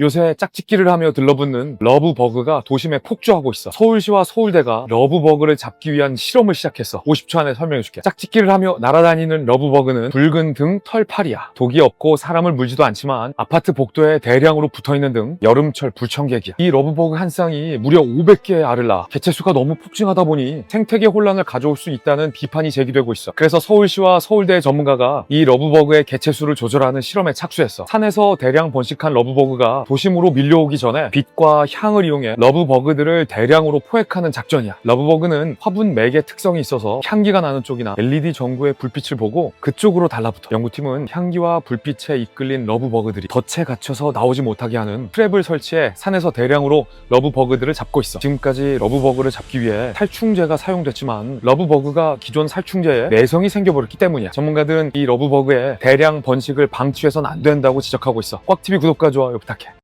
요새 짝짓기를 하며 들러붙는 러브버그가 도심에 폭주하고 있어. 서울시와 서울대가 러브버그를 잡기 위한 실험을 시작했어. 50초 안에 설명해줄게. 짝짓기를 하며 날아다니는 러브버그는 붉은 등 털팔이야. 독이 없고 사람을 물지도 않지만 아파트 복도에 대량으로 붙어있는 등 여름철 불청객이야. 이 러브버그 한 쌍이 무려 500개의 알을 낳아. 개체수가 너무 폭증하다 보니 생태계 혼란을 가져올 수 있다는 비판이 제기되고 있어. 그래서 서울시와 서울대 전문가가 이 러브버그의 개체수를 조절하는 실험에 착수했어. 산에서 대량 번식한 러브버그가 도심으로 밀려오기 전에 빛과 향을 이용해 러브버그들을 대량으로 포획하는 작전이야. 러브버그는 화분 맥의 특성이 있어서 향기가 나는 쪽이나 LED 전구의 불빛을 보고 그쪽으로 달라붙어. 연구팀은 향기와 불빛에 이끌린 러브버그들이 덫에 갇혀서 나오지 못하게 하는 트랩을 설치해 산에서 대량으로 러브버그들을 잡고 있어. 지금까지 러브버그를 잡기 위해 살충제가 사용됐지만 러브버그가 기존 살충제에 내성이 생겨버렸기 때문이야. 전문가들은 이 러브버그의 대량 번식을 방치해선 안 된다고 지적하고 있어. 꽉TV 구독과 좋아요 부탁해.